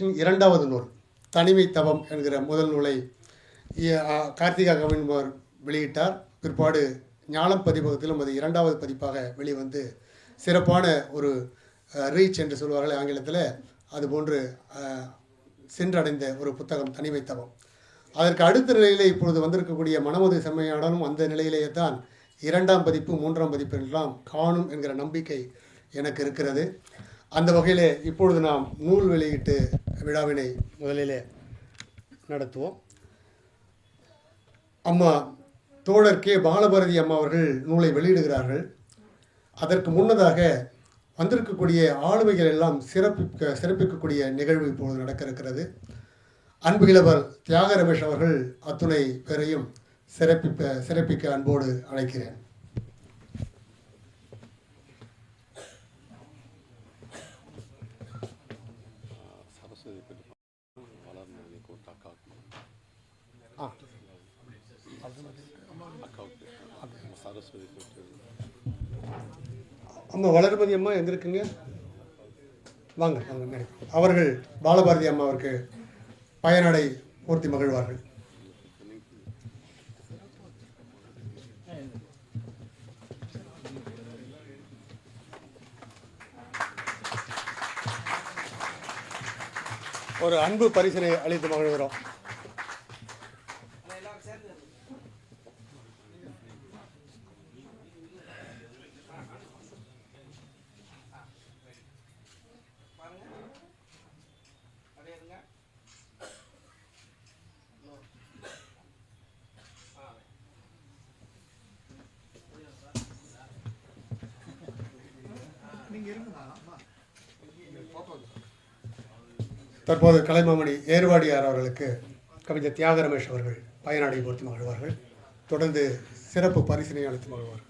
Foundation இரண்டாவது நூல் தனிமை தவம் என்கிற முதல் நூலை கார்த்திகா கவின்குமார் வெளியிட்டார். பிற்பாடு ஞானம் பதிப்பகத்திலும் அது இரண்டாவது பதிப்பாக வெளிவந்து சிறப்பான ஒரு ரீச் என்று சொல்வார்கள் ஆங்கிலத்தில் அதுபோன்று சென்றடைந்த ஒரு புத்தகம் தனிமை தவம். அதற்கு அடுத்த நிலையிலே இப்பொழுது வந்திருக்கக்கூடிய மனமது செம்மையாடலும் அந்த நிலையிலேயே தான் இரண்டாம் பதிப்பு மூன்றாம் பதிப்பு எல்லாம் காணும் என்கிற நம்பிக்கை எனக்கு இருக்கிறது. அந்த வகையிலே இப்பொழுது நாம் நூல் வெளியீட்டு விழாவினை முதலிலே நடத்துவோம். அம்மா தோழர் கே. பாலபாரதி அம்மா அவர்கள் நூலை வெளியிடுகிறார்கள். அதற்கு முன்னதாக வந்திருக்கக்கூடிய ஆளுமைகள் எல்லாம் சிறப்பிக்க சிறப்பிக்கக்கூடிய நிகழ்வு இப்பொழுது நடக்க இருக்கிறது அன்புகிழவர் தியாக ரமேஷ் அவர்கள் அத்துணை பேரையும் சிறப்பிப்ப சிறப்பிக்க அன்போடு அழைக்கிறேன் சரஸ்வதி பற்றி வளர்ந்தது கூட்ட அக்காவுக்கு ஆ அக்காவுக்கு சரஸ்வதி கூட்டு அம்மா வளர்மதி அம்மா எந்திருக்குங்க இருக்குங்க? வாங்க வாங்க அவர்கள் பாலபாரதி அம்மா அவருக்கு பயனடை பூர்த்தி மகிழ்வார்கள். ஒரு அன்பு பரிசனை அளித்து மகிழ்கிறோம். தற்போது கலைமாமணி ஏர்வாடியார் அவர்களுக்கு கவிஞர் தியாக ரமேஷ் அவர்கள் பயனாடி பூர்த்தி மகிழ்வார்கள். தொடர்ந்து சிறப்பு பரிசினை அளித்து மகிழ்வார்கள்.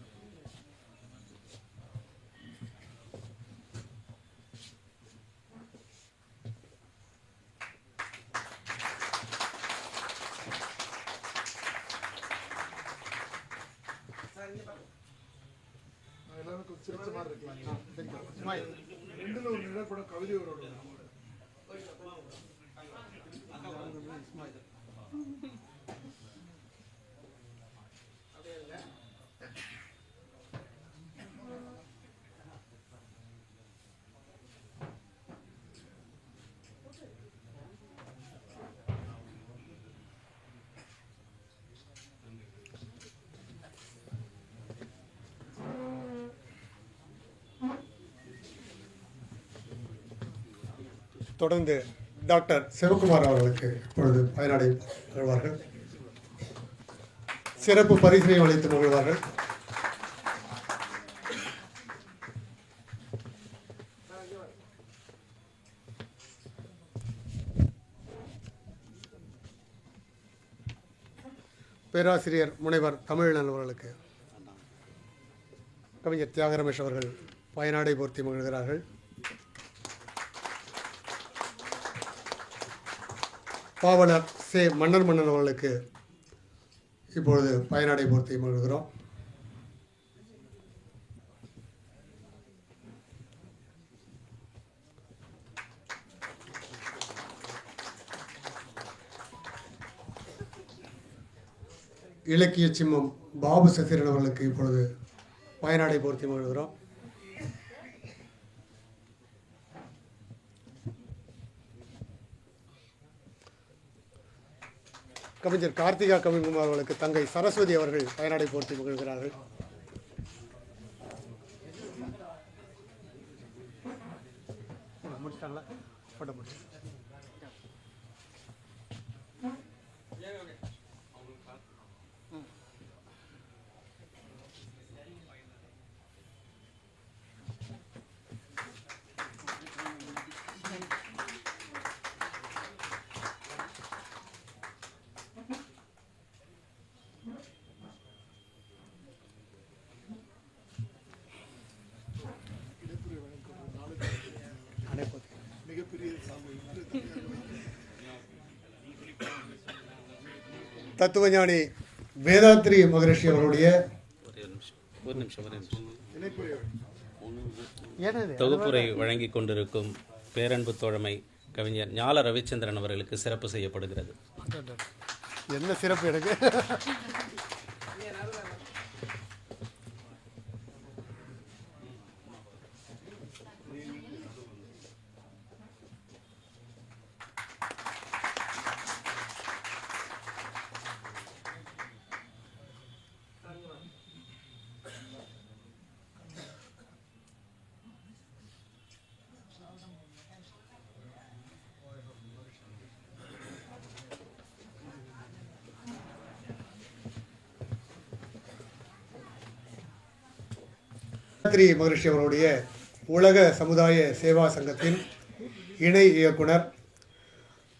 தொடர்ந்து டாக்டர் சிவகுமார் அவர்களுக்கு இப்பொழுது பயனாடை வருவார்கள் சிறப்பு பரிசினை அளித்து மகிழ்வார்கள். பேராசிரியர் முனைவர் தமிழன் அவர்களுக்கு கவிஞர் தியாகரமேஷ் அவர்கள் பயனாடை பூர்த்தி மகிழ்கிறார்கள். பாவலர் சே மன்னர் மன்னன் அவர்களுக்கு இப்பொழுது பயனாடை பூர்த்தி மகிழ்கிறோம். இலக்கிய சிம்மம் பாபு சசிரன் அவர்களுக்கு இப்பொழுது பயனாடை பூர்த்தி மகிழ்கிறோம். கவிஞர் கார்த்திகா கவின்குமார் அவர்களுக்கு தங்கை சரஸ்வதி அவர்கள் பயனாடை போர்த்தி மகிழ்கிறார்கள். தத்துவஞானி வேதாத்ரி மகரிஷி அவருடைய தொகுப்புரை வழங்கி கொண்டிருக்கும் பேரன்பு தோழமை கவிஞர் ஞால ரவிச்சந்திரன் அவர்களுக்கு சிறப்பு செய்யப்படுகிறது. என்ன சிறப்பு எனக்கு? திரி மகரிஷி அவருடைய உலக சமுதாய சேவா சங்கத்தின் இணை இயக்குனர்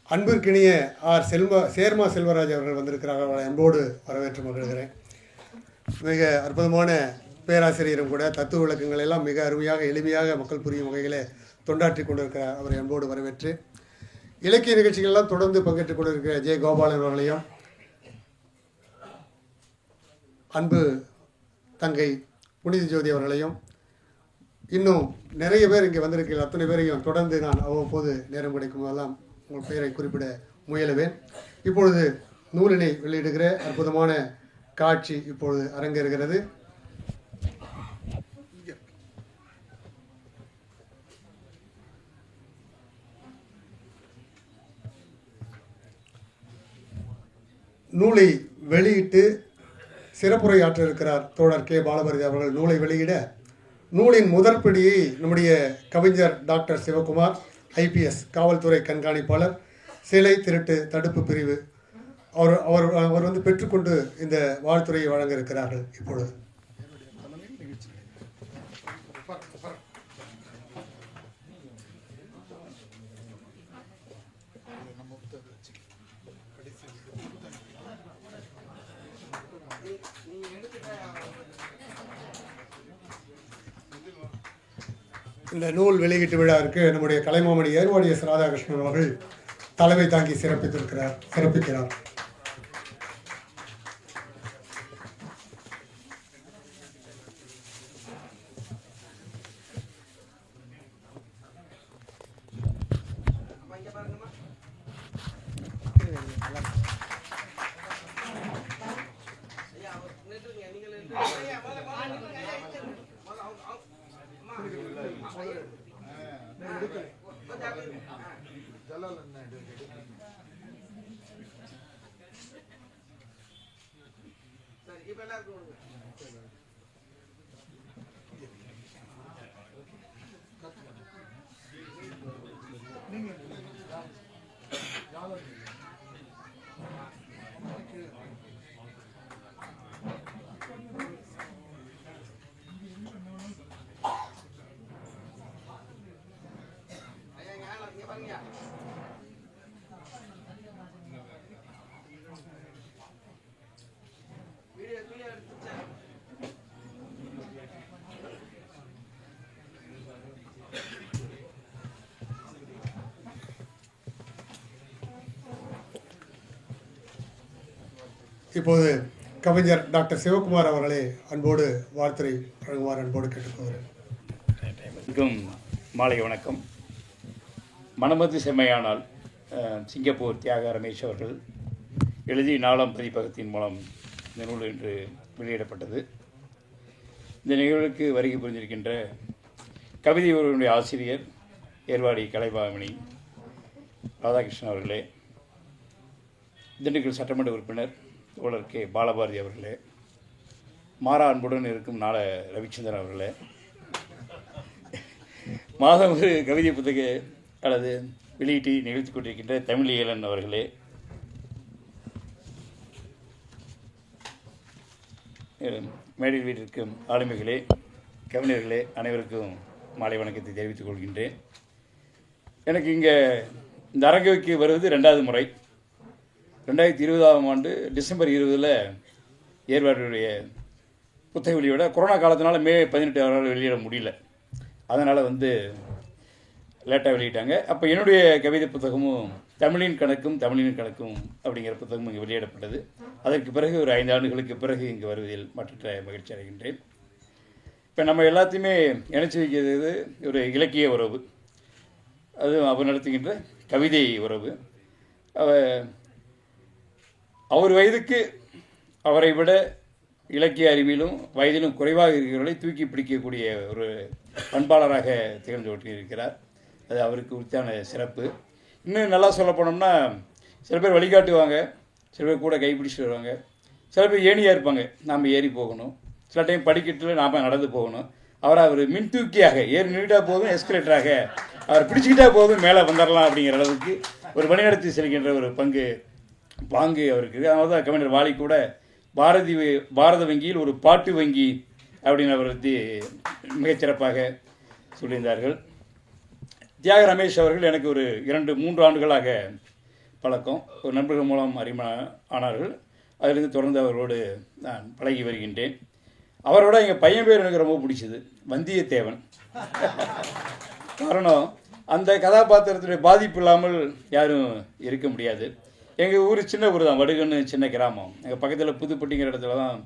அன்பிற்கினிய ஆர் செல்வ சேர்மா செல்வராஜ் அவர்கள் வந்திருக்கிறார்கள் அவரை அன்போடு வரவேற்று மகிழ்கிறேன். மிக அற்புதமான பேராசிரியரும் கூட தத்துவ விளக்கங்கள் எல்லாம் மிக அருமையாக எளிமையாக மக்கள் புரியும் வகையில் தொண்டாற்றி கொண்டிருக்கிறார். அவரை அன்போடு வரவேற்று இலக்கிய நிகழ்ச்சிகள்லாம் தொடர்ந்து பங்கேற்றுக் கொண்டிருக்கிற ஜெய கோபாலன் அவர்களையும் அன்பு தங்கை புனித ஜோதி அவர்களையும் இன்னும் நிறைய பேர் இங்கே வந்திருக்கிற அத்தனை பேரையும் தொடர்ந்து நான் அவ்வப்போது நேரம் கிடைக்கும் போதெல்லாம் உங்கள் பெயரை குறிப்பிட முயலுவேன். இப்பொழுது நூலினை வெளியிடுகிற அற்புதமான காட்சி இப்பொழுது அரங்கேறுகிறது. நூலை வெளியிட்டு சிறப்புரையாற்ற இருக்கிறார் தோழர் கே. பாலபாரதி அவர்கள் நூலை வெளியிட. நூலின் முதற் பிடியை நம்முடைய கவிஞர் டாக்டர் சிவகுமார் ஐபிஎஸ் காவல்துறை கண்காணிப்பாளர் சிலை திருட்டு தடுப்பு பிரிவு அவர் அவர் அவர் வந்து பெற்றுக்கொண்டு இந்த வாழ்த்துறையை வழங்க இருக்கிறார்கள் இப்பொழுது. இந்த நூல் வெளியீட்டு விழாவிற்கு நம்முடைய கலைமாமணி ஏர்வாடி எஸ் ராதாகிருஷ்ணன் அவர்கள் தலைமை தாங்கி சிறப்பித்திருக்கிறார் சிறப்பிக்கிறார். இப்போது கவிஞர் டாக்டர் சிவகுமார் அவர்களே அன்போடு வார்த்தை வழங்குமாறு அன்போடு கேட்டுக்கொள்கிறேன். மாலை வணக்கம். மனமது செம்மையானால் சிங்கப்பூர் தியாக ரமேஷ் அவர்கள் எழுதி நாலாம் பதிப்பகத்தின் மூலம் இந்த நூல் இன்று வெளியிடப்பட்டது. இந்த நிகழ்வுக்கு வருகை புரிந்திருக்கின்ற கவிதை ஒருவனுடைய ஆசிரியர் ஏர்வாடி கலைபாமணி ராதாகிருஷ்ணன் அவர்களே திண்டுக்கல் சட்டமன்ற உறுப்பினர் தோழர் கே. பாலபாரதி அவர்களே மாறா அன்புடன் இருக்கும் நாள ரவிச்சந்திரன் அவர்களே. மாதம் ஒரு கவிதை புத்தக அல்லது வெளியீட்டை நிகழ்த்தி கொண்டிருக்கின்ற தமிழியலன் அவர்களே. மேடை மேடையில் வீட்டிற்கும் ஆளுமைகளே கவிஞர்களே அனைவருக்கும் மாலை வணக்கத்தை தெரிவித்துக் கொள்கின்றேன். எனக்கு இங்கே இந்த அரங்கவைக்கு வருவது ரெண்டாவது முறை. ரெண்டாயிரத்தி இருபதாம் ஆண்டு டிசம்பர் இருபதில் ஏற்பாடுடைய புத்தக வெளியோட கொரோனா காலத்தினால மே பதினெட்டு அவரால் வெளியிட முடியல. அதனால் வந்து லேட்டாக வெளியிட்டாங்க. அப்போ என்னுடைய கவிதை புத்தகமும் தமிழின் கணக்கும் தமிழின் கணக்கும் அப்படிங்கிற புத்தகம் இங்கே வெளியிடப்பட்டது. அதற்கு பிறகு ஒரு ஐந்து ஆண்டுகளுக்கு பிறகு இங்கே வருவதில் மற்ற மகிழ்ச்சி அடைகின்றேன். இப்போ நம்ம எல்லாத்தையுமே இணைச்சி வைக்கிறது ஒரு இலக்கிய உறவு. அது அவர் நடத்துகின்ற கவிதை உறவு. அவ- அவர் வயதுக்கு அவரை விட இலக்கிய அறிவிலும் வயதிலும் குறைவாக இருக்கிறவர்களை தூக்கி பிடிக்கக்கூடிய ஒரு பண்பாளராக திகழ்ந்து ஒட்டியிருக்கிறார் அது அவருக்கு உரித்தான சிறப்பு. இன்னும் நல்லா சொல்ல போனோம்னா சில பேர் வழிகாட்டுவாங்க சில பேர் கூட கைப்பிடிச்சிட்டு வருவாங்க. சில பேர் ஏணியாக இருப்பாங்க நாம் ஏறி போகணும். சில டைம் படிக்கட்டில் நாம் நடந்து போகணும். அவரை அவர் மின் தூக்கியாக ஏறி நின்றுட்டா போதும் எஸ்கலேட்டராக அவர் பிடிச்சிக்கிட்டா போதும் மேலே வந்துடலாம் அப்படிங்கிற அளவுக்கு ஒரு வழிநடத்தி செல்கின்ற ஒரு பங்கு பாங்கு அவருக்கு. அதனால தான் கவிஞர் வாலி கூட பாரதி பாரத வங்கியில் ஒரு பாட்டு வங்கி அப்படின்னு அவரை பற்றி மிகச்சிறப்பாக சொல்லியிருந்தார்கள். தியாக ரமேஷ் அவர்கள் எனக்கு ஒரு இரண்டு மூன்று ஆண்டுகளாக பழக்கம். ஒரு நண்பர்கள் மூலம் அறிமுக ஆனார்கள். அதிலிருந்து தொடர்ந்து அவரோடு நான் பழகி வருகின்றேன். அவரோட எங்கள் பையன் பேர் எனக்கு ரொம்ப பிடிச்சது. வந்தியத்தேவன். காரணம் அந்த கதாபாத்திரத்துடைய பாதிப்பு இல்லாமல் யாரும் இருக்க முடியாது. எங்கள் ஊர் சின்ன ஊர் தான் வடுகன்னு சின்ன கிராமம். எங்கள் பக்கத்தில் புதுப்பட்டிங்கிற இடத்துல தான்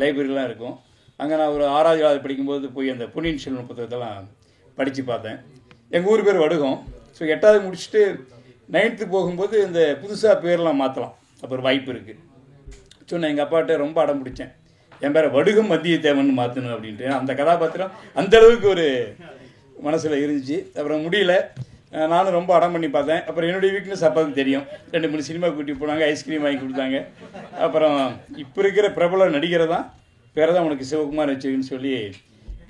லைப்ரரிலாம் இருக்கும். அங்கே நான் ஒரு ஆறாவது ஏழாவது படிக்கும்போது போய் அந்த பொன்னியின் செல்வன் புத்தகத்தெல்லாம் படித்து பார்த்தேன். எங்கள் ஊர் பேர் வடுகம். ஸோ எட்டாவது முடிச்சுட்டு நைன்த்து போகும்போது இந்த புதுசாக பேர்லாம் மாற்றலாம் அப்போ ஒரு வாய்ப்பு இருக்குது சொன்னேன் எங்கள் அப்பாட்ட ரொம்ப அடம் பிடிச்சேன். என் பேரை வடுகம் மத்தியத்தேவன் மாற்றணும் அப்படின்ட்டு. அந்த கதாபாத்திரம் அந்த அளவுக்கு ஒரு மனசில் இருந்துச்சு. அப்புறம் முடியல. நானும் ரொம்ப அடம் பண்ணி பார்த்தேன். அப்புறம் என்னுடைய வீக்னஸ் அப்பாவுக்கு தெரியும். ரெண்டு மூணு சினிமா கூட்டி போனாங்க ஐஸ்கிரீம் வாங்கி கொடுத்தாங்க. அப்புறம் இப்போ இருக்கிற பிரபல நடிகரை தான் பேரை தான் உனக்கு சிவகுமார் வச்சுருக்குன்னு சொல்லி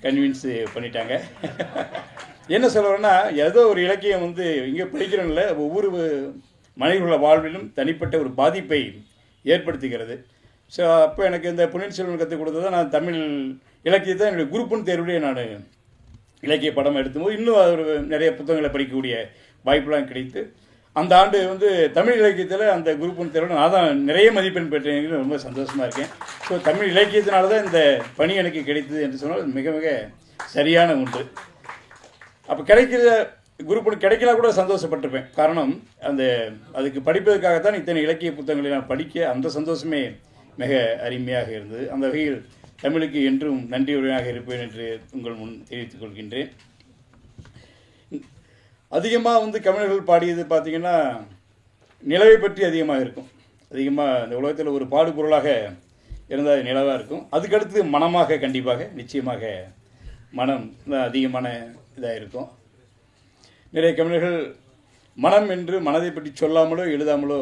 கன்வின்ஸ் பண்ணிட்டாங்க. என்ன சொல்கிறேன்னா ஏதோ ஒரு இலக்கியம் வந்து இங்கே படிக்கிறோம்ல ஒவ்வொரு மனிதர்கள வாழ்விலும் தனிப்பட்ட ஒரு பாதிப்பை ஏற்படுத்துகிறது ஸோ அப்போ எனக்கு இந்த பொன்னியின் செல்வன் கற்றுக் கொடுத்ததை நான் தமிழ் இலக்கியத்தை என்னுடைய குரூப்புன்னு தேர்வுலேயே நான் இலக்கிய படம் எடுத்தும்போது இன்னும் ஒரு நிறைய புத்தகங்களை படிக்கக்கூடிய வாய்ப்புலாம் கிடைத்து அந்த ஆண்டு வந்து தமிழ் இலக்கியத்தில் அந்த குரூப் தேர்வு நான் தான் நிறைய மதிப்பெண் பெற்றேன் ரொம்ப சந்தோஷமாக இருக்கேன். ஸோ தமிழ் இலக்கியத்தினால தான் இந்த பணி எனக்கு கிடைத்தது என்று சொன்னால் மிக மிக சரியான ஒன்று. அப்போ கிடைக்கிற குரூப் கிடைக்கல கூட சந்தோஷப்பட்டிருப்பேன். காரணம் அந்த அதுக்கு படிப்பதற்காகத்தான் இத்தனை இலக்கிய புத்தகங்களை நான் படிக்க அந்த சந்தோஷமே மிக அருமையாக இருந்தது. அந்த வகையில் தமிழுக்கு என்றும் நன்றியுடனாக இருப்பேன் என்று உங்கள் முன் தெரிவித்துக் கொள்கின்றேன். அதிகமாக வந்து கவிஞர்கள் பாடியது பார்த்தீங்கன்னா நிலவை பற்றி அதிகமாக இருக்கும். அதிகமாக இந்த உலகத்தில் ஒரு பாடுபொருளாக இருந்தால் அது நிலவாக இருக்கும். அதுக்கடுத்து மனமாக கண்டிப்பாக நிச்சயமாக மனம் தான் அதிகமான இதாக இருக்கும். நிறைய கவிஞர்கள் மனம் என்று மனதை பற்றி சொல்லாமலோ எழுதாமலோ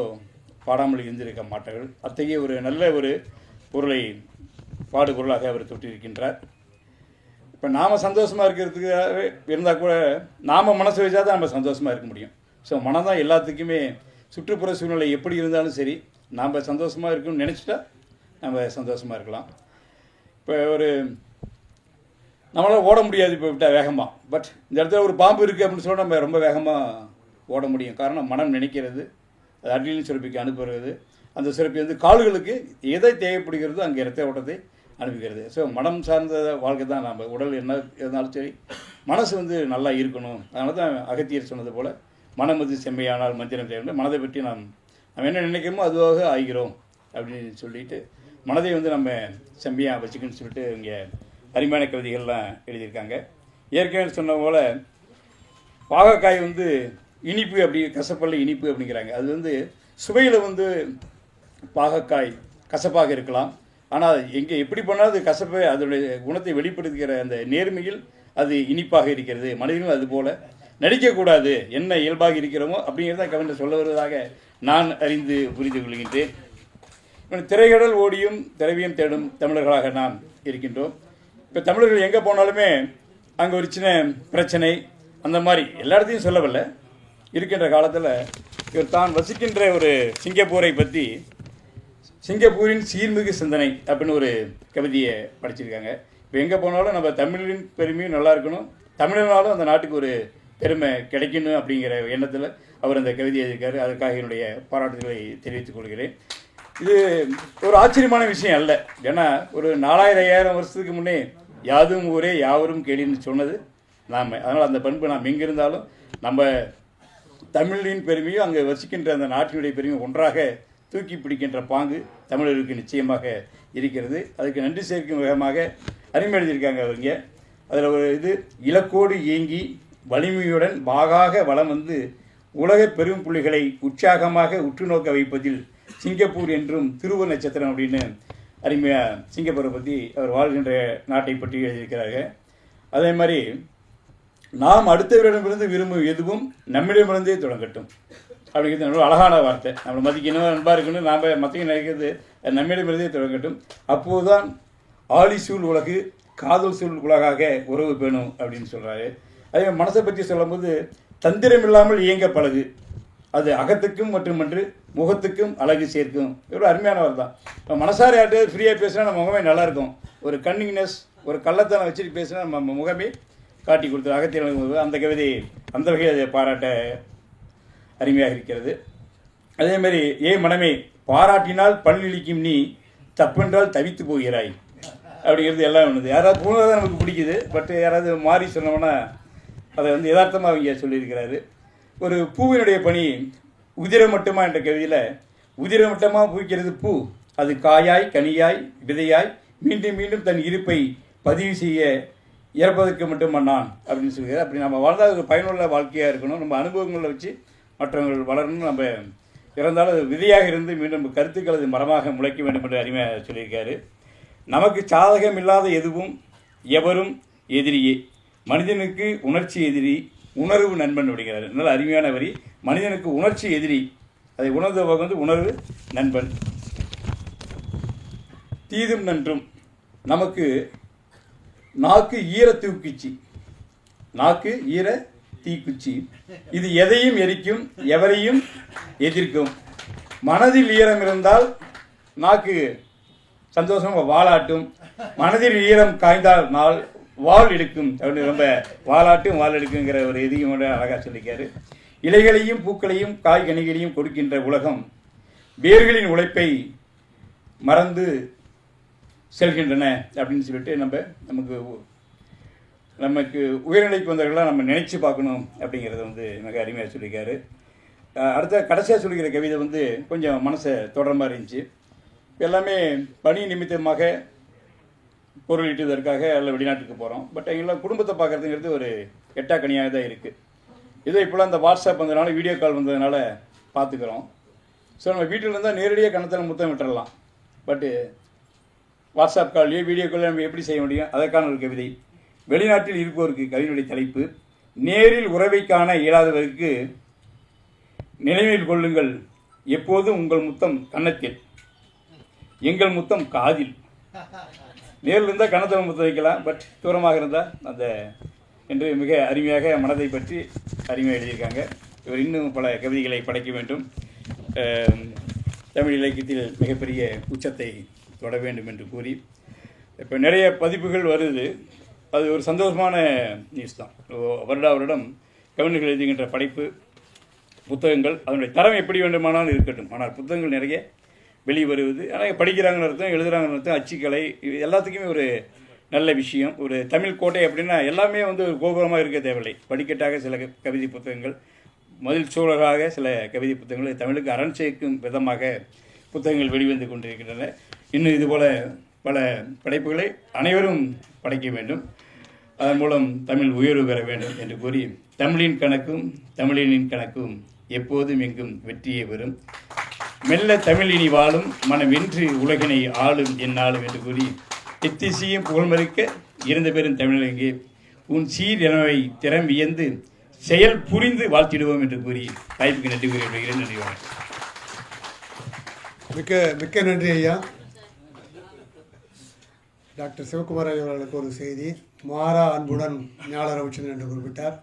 பாடாமல் இருந்திருக்க மாட்டார்கள். அத்தகைய ஒரு நல்ல ஒரு பொருளை பாடுபொருளாக அவர் தொட்டிருக்கின்றார். இப்போ நாம் சந்தோஷமாக இருக்கிறதுக்காக இருந்தால் கூட நாம் மனசு வச்சா தான் நம்ம சந்தோஷமாக இருக்க முடியும். ஸோ மனம் தான் எல்லாத்துக்குமே சுற்றுப்புற சூழ்நிலை எப்படி இருந்தாலும் சரி நாம் சந்தோஷமாக இருக்கணும்னு நினச்சிட்டா நம்ம சந்தோஷமாக இருக்கலாம். இப்போ ஒரு நம்மளால் ஓட முடியாது இப்போ விட்டால் வேகமாக பட் இந்த இடத்துல ஒரு பாம்பு இருக்குது அப்படின்னு சொல்லி நம்ம ரொம்ப வேகமாக ஓட முடியும். காரணம் மனம் நினைக்கிறது அது அட்லின் சுரப்பிக்கு அனுப்புகிறது அந்த சுரப்பி வந்து கால்களுக்கு எதை தேவைப்படுகிறதோ அங்கே இரத்த ஓட்டத்தை அனுப்புகிறது ஸோ மனம் சார்ந்த வாழ்க்கை தான் நம்ம உடல் என்ன இருந்தாலும் சரி. மனசு வந்து நல்லா இருக்கணும். அதனால தான் அகத்தியர் சொன்னது போல் மனம் வந்து செம்மையானால் மந்திரம் தேவை மனதை பற்றி நாம் நம்ம என்ன நினைக்கிறோமோ அதுவாக ஆகிறோம் அப்படின்னு சொல்லிட்டு மனதை வந்து நம்ம செம்மையாக வச்சுக்கணும்னு சொல்லிட்டு இங்கே அருமையான கவிதைகள்லாம் எழுதியிருக்காங்க. ஏற்கனவே சொன்ன போல் பாகக்காய் வந்து இனிப்பு அப்படி கசப்பல்ல இனிப்பு அப்படிங்கிறாங்க. அது வந்து சுவையில் வந்து பாகக்காய் கசப்பாக இருக்கலாம். ஆனால் எங்கே எப்படி பண்ணாலும் அது கசப்பை அதனுடைய குணத்தை வெளிப்படுத்துகிற அந்த நேர்மையில் அது இனிப்பாக இருக்கிறது. மனிதனும் அது போல நடிக்கக்கூடாது என்ன இயல்பாக இருக்கிறோமோ அப்படிங்கிறத கவிஞர் சொல்ல வருவதாக நான் அறிந்து புரிந்து கொள்கின்றேன். திரைகடல் ஓடியும் திரவியம் தேடும் தமிழர்களாக நாம் இருக்கின்றோம். இப்போ தமிழர்கள் எங்கே போனாலுமே அங்கே ஒரு சின்ன பிரச்சனை அந்த மாதிரி எல்லா இடத்தையும் சொல்லவில்லை. இருக்கின்ற காலத்தில் இவர் தான் வசிக்கின்ற ஒரு சிங்கப்பூரை பற்றி சிங்கப்பூரின் சீர்மிகு சிந்தனை அப்படின்னு ஒரு கவிதையை படிச்சிருக்காங்க. இப்போ எங்கே போனாலும் நம்ம தமிழின் பெருமையும் நல்லா இருக்கணும். தமிழனாலும் அந்த நாட்டுக்கு ஒரு பெருமை கிடைக்கணும் அப்படிங்கிற எண்ணத்தில் அவர் அந்த கவிதை எழுதியிருக்காரு. அதுக்காக என்னுடைய பாராட்டுகளை தெரிவித்துக் கொள்கிறேன். இது ஒரு ஆச்சரியமான விஷயம் அல்ல. ஏன்னா ஒரு நாலாயிரம் ஐயாயிரம் வருஷத்துக்கு முன்னே யாதும் ஊரே யாவரும் கேளின்னு சொன்னது நாம். அதனால் அந்த பண்பு நாம் எங்கே இருந்தாலும் நம்ம தமிழின் பெருமையும் அங்கே வசிக்கின்ற அந்த நாட்டினுடைய பெருமையும் ஒன்றாக தூக்கி பிடிக்கின்ற பாங்கு தமிழருக்கு நிச்சயமாக இருக்கிறது. அதுக்கு நன்றி சேர்க்கும் விதமாக அருமை எழுதியிருக்காங்க அவங்க அதில் ஒரு இது இலக்கோடு இயங்கி வலிமையுடன் பாகாக வலம் வந்து உலக பெரும் புள்ளிகளை உற்சாகமாக உற்று நோக்க வைப்பதில் சிங்கப்பூர் என்றும் திருவ நட்சத்திரம் அப்படின்னு அருமையாக சிங்கப்பூரை பற்றி அவர் வாழ்கின்ற நாட்டை பற்றி எழுதியிருக்கிறார்கள். அதே மாதிரி நாம் அடுத்தவரிடமிருந்து விரும்பும் எதுவும் நம்மிடமிருந்தே தொடங்கட்டும். அப்படிங்கிறது ரொம்ப அழகான வார்த்தை. நம்மளை மதிக்கணும் அன்பாக இருக்கணும் நாம் மத்திய நினைக்கிறது நம்மிடம் நம்மிடமிருந்தே தொடங்கட்டும் அப்போதுதான் சூழ் உலகு காதல் சூழ் உலகாக உறவு பேணும் அப்படின்னு சொல்கிறாரு அதே மாதிரி மனசை பற்றி சொல்லும்போது தந்திரம் இல்லாமல் இயங்க பழகு. அது அகத்துக்கும் மட்டுமன்று முகத்துக்கும் அழகு சேர்க்கும். இவ்வளோ அருமையானவர் தான் இப்போ மனசார யார்கிட்ட ஃப்ரீயாக பேசினா நம்ம முகமே நல்லா இருக்கும். ஒரு கன்னிங்னஸ் ஒரு கள்ளத்தனம் வச்சுட்டு பேசினா நம்ம முகமே காட்டி கொடுத்து அகத்தியல் அந்த கவிதை அந்த வகையை அதை பாராட்ட அருமையாக இருக்கிறது. அதேமாரி ஏ மனமே பாராட்டினால் பல்லிழிக்கும் நீ தப்பென்றால் தவித்து போகிறாய். அப்படிங்கிறது எல்லாம் ஒன்று யாராவது போனது நமக்கு பிடிக்குது. பட் யாராவது மாறி சொன்னோம்னா அதை வந்து யதார்த்தமாக அவங்க சொல்லியிருக்கிறாரு. ஒரு பூவினுடைய பணி உதிரமட்டமா என்ற கவிதையில் உதிரமட்டமாக பூக்கிறது பூ. அது காயாய் கனியாய் விதையாய் மீண்டும் மீண்டும் தன் இருப்பை பதிவு செய்ய இறப்பதற்கு மட்டுமா நான்? அப்படின்னு சொல்கிறார் அப்படி நம்ம வாழ்ந்தால் ஒரு பயனுள்ள வாழ்க்கையாக இருக்கணும். நம்ம அனுபவங்களை வச்சு மற்றவர்கள் வளரணும். நம்ம இறந்தாலும் அது விதையாக இருந்து மீண்டும் கருத்துக்கள் அது மரமாக முளைக்க வேண்டும் என்று அறிமை சொல்லியிருக்காரு. நமக்கு சாதகம் இல்லாத எதுவும் எவரும் எதிரியே. மனிதனுக்கு உணர்ச்சி எதிரி உணர்வு நண்பன் அப்படிங்கிறாரு. நல்ல அருமையான வரி. மனிதனுக்கு உணர்ச்சி எதிரி. அதை உணர்ந்தவங்க வந்து உணர்வு நண்பன். தீதும் நன்றும். நமக்கு நாக்கு ஈர தூக்கிச்சு. நாக்கு ஈர தீக்குச்சி. இது எதையும் எரிக்கும் எவரையும் எதிர்க்கும். மனதில் ஈரம் இருந்தால் நாக்கு சந்தோஷமாக வாழாட்டும் மனதில் ஈரம் காய்ந்தால் நாள் வாள் எடுக்கும் அப்படின்னு ரொம்ப வாழாட்டும் வாள் எடுக்குங்கிற ஒரு இதையும் கூட அழகாக சொல்லிக்காரு இலைகளையும் பூக்களையும் காய் கனிகளையும் கொடுக்கின்ற உலகம் வேர்களின் உழைப்பை மறந்து செல்கின்றன அப்படின்னு சொல்லிட்டு நம்ம நமக்கு நமக்கு உயர்நிலைக்கு வந்தவர்களாக நம்ம நினச்சி பார்க்கணும் அப்படிங்கிறத வந்து மிக அருமையாக சொல்லியிருக்காரு. அடுத்த கடைசியாக சொல்லிக்கிற கவிதை வந்து கொஞ்சம் மனசை தொடர மாதிரி இருந்துச்சு. எல்லாமே பணி நிமித்தமாக பொருள் ஈட்டுவதற்காக எல்லாம் வெளிநாட்டுக்கு போகிறோம் பட் எங்கெல்லாம் குடும்பத்தை பார்க்குறதுங்கிறது ஒரு எட்டாக்கனியாக தான் இருக்குது இதோ இப்போலாம் அந்த வாட்ஸ்அப் வந்ததுனால வீடியோ கால் வந்ததுனால பார்த்துக்கிறோம் ஸோ நம்ம வீட்டில் இருந்தால் நேரடியாக கணத்தில் முத்தம் விட்டுறலாம். பட்டு வாட்ஸ்அப் கால்லையோ வீடியோ கால்லையோ நம்ம எப்படி செய்ய முடியும்? அதற்கான ஒரு கவிதை. வெளிநாட்டில் இருப்போருக்கு கவிதையுடைய தலைப்பு நேரில் உறவை காண இயலாதவருக்கு நினைவில் கொள்ளுங்கள். எப்போதும் உங்கள் முத்தம் கன்னத்தில் எங்கள் முத்தம் காதில். நேரில் இருந்தால் கன்னத்தில் முத்தம் வைக்கலாம் பட் தூரமாக இருந்தால் அந்த என்று மிக அருமையாக மனதை பற்றி அருமையாக எழுதியிருக்காங்க. இவர் இன்னும் பல கவிதைகளை படைக்க வேண்டும். தமிழ் இலக்கியத்தில் மிகப்பெரிய உச்சத்தை தொட வேண்டும் என்று கூறி. இப்போ நிறைய பதிப்புகள் வருது. அது ஒரு சந்தோஷமான நியூஸ் தான். ஓ- வருடா வருடம் கவிஞர்கள் எழுதுகின்ற படைப்பு புத்தகங்கள் அதனுடைய தரம் எப்படி வேண்டுமானாலும் இருக்கட்டும். ஆனால் புத்தகங்கள் நிறைய வெளியே வருவது ஆனால் படிக்கிறாங்கன்னு அர்த்தம் எழுதுகிறாங்கன்னு அர்த்தம் அச்சுக்கலை இது எல்லாத்துக்குமே ஒரு நல்ல விஷயம். ஒரு தமிழ் கோட்டை அப்படின்னா எல்லாமே வந்து ஒரு கோபுரமாக இருக்க தேவையில்லை. படிக்கட்டாக சில கவிதை புத்தகங்கள் மதில் சூழலாக சில கவிதை புத்தகங்கள் தமிழுக்கு அரண் சேர்க்கும் விதமாக புத்தகங்கள் வெளிவந்து கொண்டிருக்கின்றன. இன்னும் இதுபோல் பல படைப்புகளை அனைவரும் படைக்க வேண்டும். அதன் மூலம் தமிழ் உயர்வு பெற வேண்டும் என்று கூறி தமிழின் கணக்கும் தமிழினின் கணக்கும் எப்போதும் எங்கும் வெற்றியே பெறும். மெல்ல தமிழினி வாழும் மனம் வென்று உலகினை ஆளும் என்னாலும் என்று கூறி எத்திசையும் புகழ்மறுக்க இருந்த பெரும் தமிழங்கே உன் சீர் எனவை திறம் வியந்து செயல் புரிந்து வாழ்த்திடுவோம் என்று கூறி வாய்ப்புக்கு நன்றி கூறி நன்றி வணக்கம். மிக்க மிக்க நன்றி ஐயா. டாக்டர் சிவகுமார் அவர்களுக்கு ஒரு செய்தி. மாறா அன்புடன் ஞான ரவிச்சந்திரன் என்று குறிப்பிட்டார்.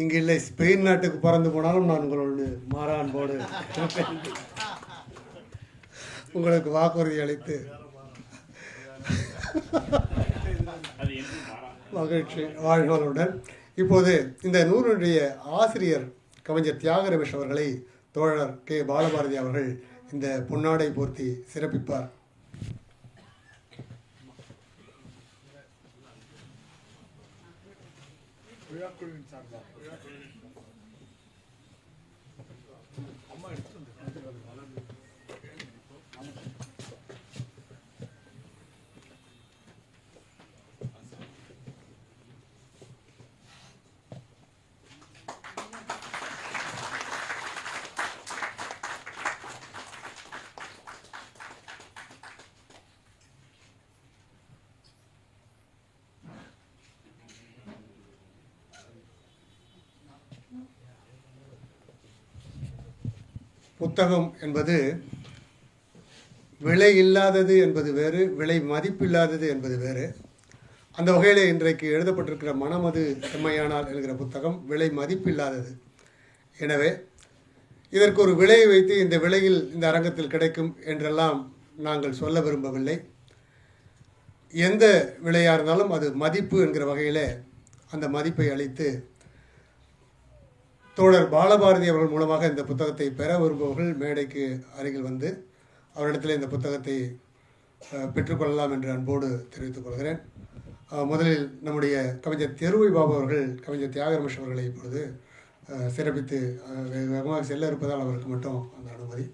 இங்கு இல்லை ஸ்பெயின் நாட்டுக்கு பறந்து போனாலும் நான் உங்களோடு மாறா அன்போடு உங்களுக்கு வாக்குறுதி அளித்து மகிழ்ச்சி வாழ்களுடன். இப்போது இந்த நூலுடைய ஆசிரியர் கவிஞர் தியாக ரமேஷ் அவர்களை தோழர் கே. பாலபாரதி அவர்கள் இந்த பொன்னாடை போர்த்தி சிறப்பிப்பார். விழாக்குழுவின் சார்பாக விழாக்குழுவின் அம்மா எடுத்துட்டு வந்து புத்தகம் என்பது விலை இல்லாதது என்பது வேறு விலை மதிப்பில்லாதது என்பது வேறு. அந்த வகையில் இன்றைக்கு எழுதப்பட்டிருக்கிற மனமது செம்மையானால் என்கிற புத்தகம் விலை மதிப்பில்லாதது. எனவே இதற்கு ஒரு விலையை வைத்து இந்த விலையில் இந்த அரங்கத்தில் கிடைக்கும் என்றெல்லாம் நாங்கள் சொல்ல விரும்பவில்லை. எந்த விலையாக இருந்தாலும் அது மதிப்பு என்கிற வகையில் அந்த மதிப்பை அளித்து தோழர் பாலபாரதி அவர்கள் மூலமாக இந்த புத்தகத்தை பெற விரும்புபவர்கள் மேடைக்கு அருகில் வந்து அவரிடத்தில் இந்த புத்தகத்தை பெற்றுக்கொள்ளலாம் என்று அன்போடு தெரிவித்துக் கொள்கிறேன். முதலில் நம்முடைய கவிஞர் தெருவை பாபு அவர்கள் கவிஞர் தியாகரமேஷ் அவர்களை இப்பொழுது சிறப்பித்து வேகமாக செல்ல இருப்பதால் அவருக்கு மட்டும் அந்த அனுமதி.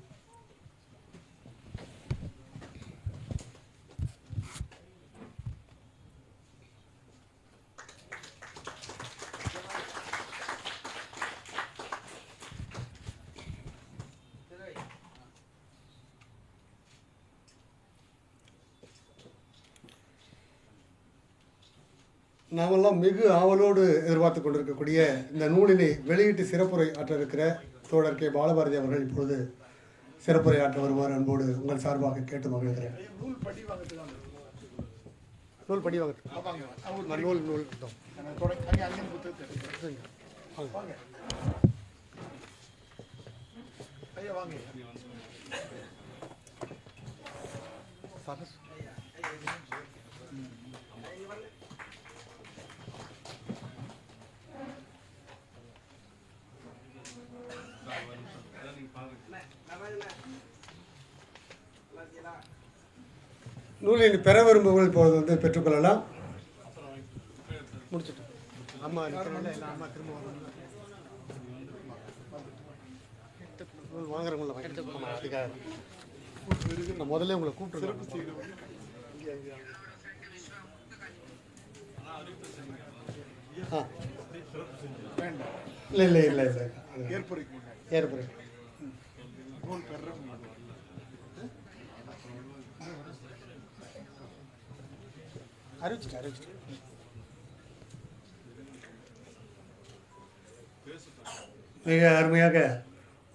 நாமெல்லாம் மிகு ஆவலோடு எதிர்பார்த்து கொண்டிருக்கக்கூடிய இந்த நூலினை வெளியிட்டு சிறப்புரை ஆற்ற இருக்கிற தோழர் கே. பாலபாரதி அவர்கள் இப்பொழுது சிறப்புரை ஆற்ற வருமாறு அன்போடு உங்கள் சார்பாக கேட்டு மகிழ்கிறேன். நூல் நூல் நூல் இதோ. நான் தொடங்கி அங்கே அங்கே புத்தகத்தை எடுக்கிறேன். வாங்க ஐயா வாங்க நூலினை பெற விரும்புபவர்கள் இப்பொழுது வந்து பெற்றுக்கொள்ளலாம். முடிச்சுட்டு அம்மா அம்மா திரும்ப வாங்குறவங்கள நான் முதல்ல உங்களை கூப்பிட்டு இல்லை இல்லை இல்லை. இல்லை முன்னாடி. ஏற்புரை நூல் பெறவங்க அறிவிச்சிட்டு அறிவிச்சிட்டு மிக அருமையாக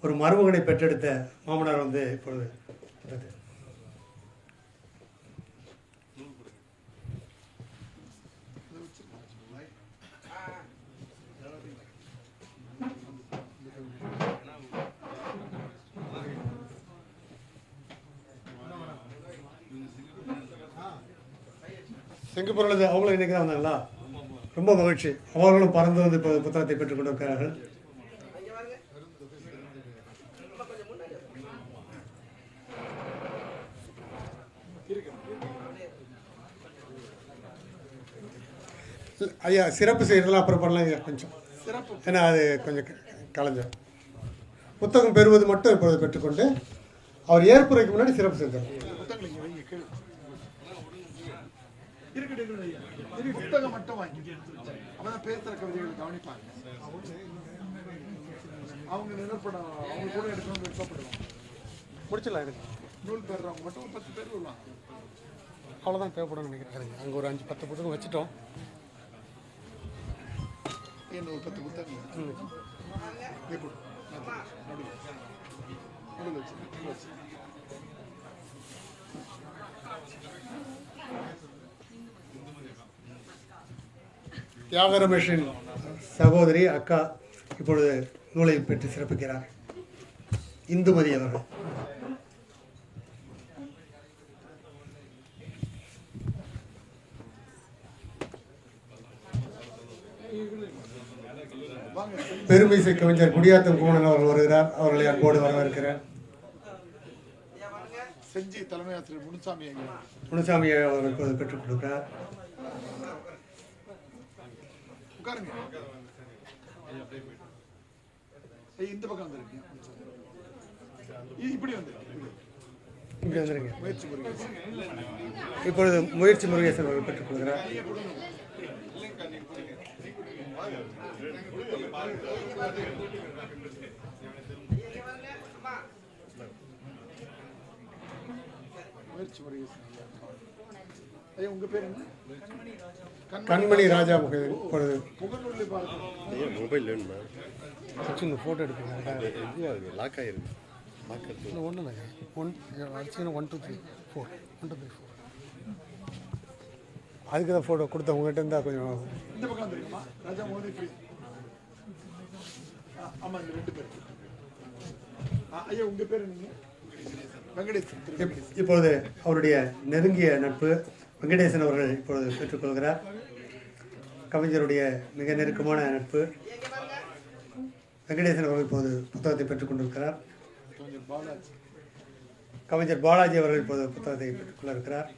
ஒரு மருமகனை பெற்றெடுத்த மாமனார் வந்து இப்பொழுது சிங்கப்பூரில் அவங்களும் இன்றைக்கி தான் வந்தாங்களா? ரொம்ப மகிழ்ச்சி. அவர்களும் பறந்து வந்து இப்போ புத்தகத்தை பெற்றுக் கொண்டிருக்கிறார்கள். ஐயா சிறப்பு செய்கிறதெல்லாம் அப்புறம் பண்ணலாம் ஐயா கொஞ்சம். ஏன்னா அது கொஞ்சம் க- கலைஞ்சோம் புத்தகம் பெறுவது மட்டும் இப்பொழுது பெற்றுக்கொண்டு அவர் ஏற்புரைக்கு முன்னாடி சிறப்பு செஞ்சார் இந்த புத்தகங்களை இங்கே வைங்க கீழே இருக்கட்டும் இருக்கட்டும் ஐயா இது புத்தகம் மட்டும் வாங்கி அப்பதான் பேசுற கவிதைகளை கவனிப்பாங்க அவங்க நினைப்படம் அவங்க கூட எடுக்கணும்னு விருப்பப்படுவாங்க முடிச்சிடலாம் இருக்கு நூல் பெறுறவங்க மட்டும் ஒரு பத்து பேர் வருவாங்க அவ்வளோதான் தேவைப்படும்னு நினைக்கிறேன் அங்கே ஒரு அஞ்சு பத்து புத்தகம் வச்சுட்டோம் என்ன ஒரு பத்து புத்தகம். நடுவில். நடுவில் வச்சு தியாக ரமேஷின் சகோதரி அக்கா இப்பொழுது நூலை பெற்று சிறப்பிக்கிறார். இந்துமதி அவர்கள். பெருமிசை கவிஞர் குடியாத்தம் குமணன் அவர்கள் வருகிறார். அவர்களை அன்போடு வரவேற்கிறேன். செஞ்சி தலைமை ஆசிரியர் முனுசாமி ஐயா. முனுசாமி அவர்கள் இப்பொழுது பெற்றுக் கொடுக்கிறார். உட்காருங்க. இந்த பக்கம் வந்துருக்கீங்க இப்படி வந்து இப்படி வந்துருங்க. முயற்சி புரியுங்க இப்பொழுது முயற்சி முருகேசன் அவர்கள் பெற்றுக் கொடுக்கிறார் முயற்சி முருகேசன். ஐயா ஐயா உங்க பேர் என்ன? கண் கண்மணி ராஜா முகேதன் பார்க்கணும் ஐயா மொபைல் வேணுமா? சின்ன ஃபோட்டோ எடுப்பீங்க லாக் ஆயிருக்கு பார்க்கறது ஒன்று இல்லைங்க. One அடிச்சுன்னா one two three four one two three four அதுக்கு தான் ஃபோட்டோ கொடுத்த உங்கள்கிட்ட இருந்தால் கொஞ்சம் இந்த பக்கம் வந்துருக்கமா ராஜா மோதி ஆமாம் இந்த ரெண்டு பேர் ஆ, ஐயா உங்கள் பேர் என்னங்க? வெங்கடேசன். இப்பொழுது அவருடைய நெருங்கிய நட்பு வெங்கடேசன் அவர்கள் இப்பொழுது பெற்றுக்கொள்கிறார். கவிஞருடைய மிக நெருக்கமான நட்பு. வெங்கடேசன் அவர்கள் இப்போது புத்தகத்தை பெற்றுக்கொண்டிருக்கிறார். கவிஞர் பாலாஜி அவர்கள் இப்போது புத்தகத்தை பெற்றுக்கொள்ள இருக்கிறார்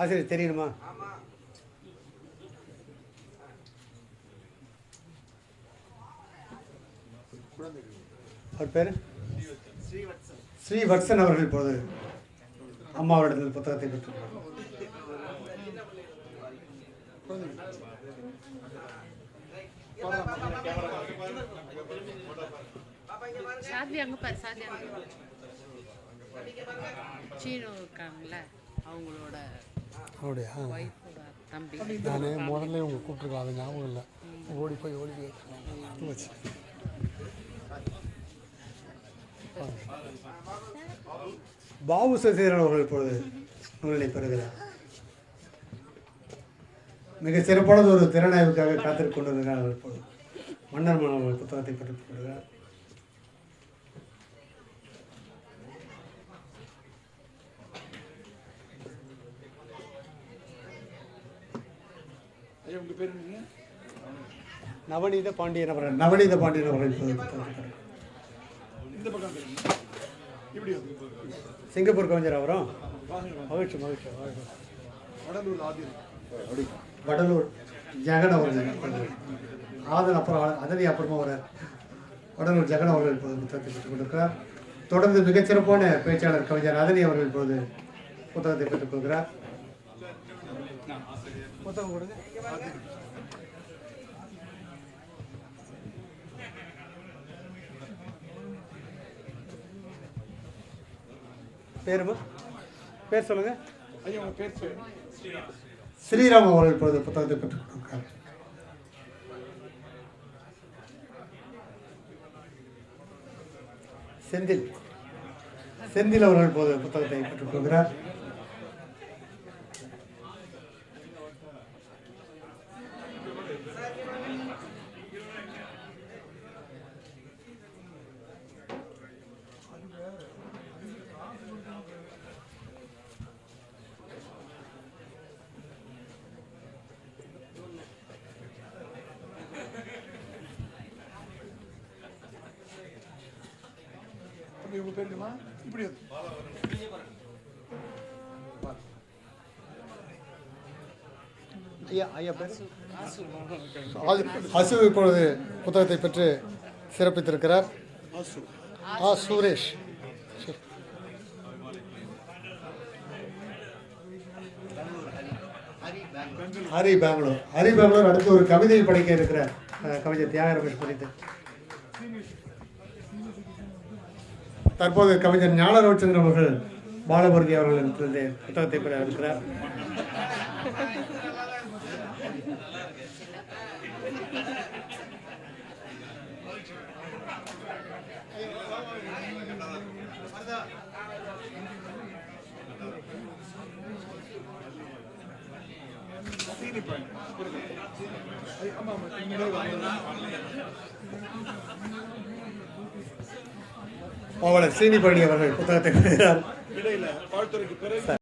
ஆசிரியர் தெரியணுமா அவர் பேர்? ஸ்ரீவத்சன் அவர்கள் இப்போது அம்மாவிடத்தில் புத்தகத்தை பெற்றுக்கொண்டார் சாதி அங்கே பாரு சாதி அங்கே சீனு இருக்காங்கல்ல அவங்களோட அப்படியா? நானே முதல்ல உங்க கூப்பிட்டுருக்கலாம் அது ஞாபகம் இல்லை. ஓடி போய் ஓடி போய். வச்சு பாபு சசிதரன் அவர்கள் இப்பொழுது முன்னிலை பெறுகிறார். மிக சிறப்பானது ஒரு திறனாய்வுக்காக காத்திருக் கொண்டிருக்கிறார் அவர் இப்பொழுது. மன்னர் மன்னன் அவர்கள் புத்தகத்தை பெற்றுக் கொள்கிறார் நவநீத பாண்டியன் அவர்கள் நவநீத பாண்டியன் அவர்கள் இப்போது புத்தகத்தை பெறுகிறார். இந்த பக்கம் தெரியுங்க இப்படி வந்து சிங்கப்பூர் கவிஞர் அவரும்? மகிழ்ச்சி மகிழ்ச்சி. வடலூர் வடலூர் ஜெகன் அவர்கள் ஆதன் அப்புறம் அதனை அப்புறமா வரார் வடலூர் ஜெகன் அவர்கள் இப்போது புத்தகத்தை பெற்றுக் கொண்டிருக்கிறார் தொடர்ந்து மிகச்சிறப்பான பேச்சாளர் கவிஞர் அதனி அவர்கள் இப்பொழுது புத்தகத்தை பெற்றுக் கொள்கிறார் புத்தகம் கொடுங்க. பேருமா பேர் சொல்லுங்க. ஐயா உங்கள் பேர் சொல்லுங்க. ஸ்ரீராம் அவர்கள் இப்பொழுது புத்தகத்தை பெற்றுக் கொண்டிருக்கிறார் செந்தில். செந்தில் அவர்கள் இப்போது புத்தகத்தை பெற்றுக் கொள்கிறார் ஐயா ஐயா பேர்? அசு இப்பொழுது புத்தகத்தை பெற்று சிறப்பித்திருக்கிறார். ஆ சுரேஷ். ஹரி பெங்களூர். ஹரி பெங்களூர் அடுத்து ஒரு கவிதையை படைக்க இருக்கிற கவிஞர் தியாக ரமேஷ் குறித்து தற்போது கவிஞர் ஞான ரவிச்சந்திரன் அவர்கள் பாலமுருகி அவர்களிடத்திலிருந்து புத்தகத்தை பெற இருக்கிறார். அவளை சீனி முன்னாடி அவர்கள் புத்தகத்தை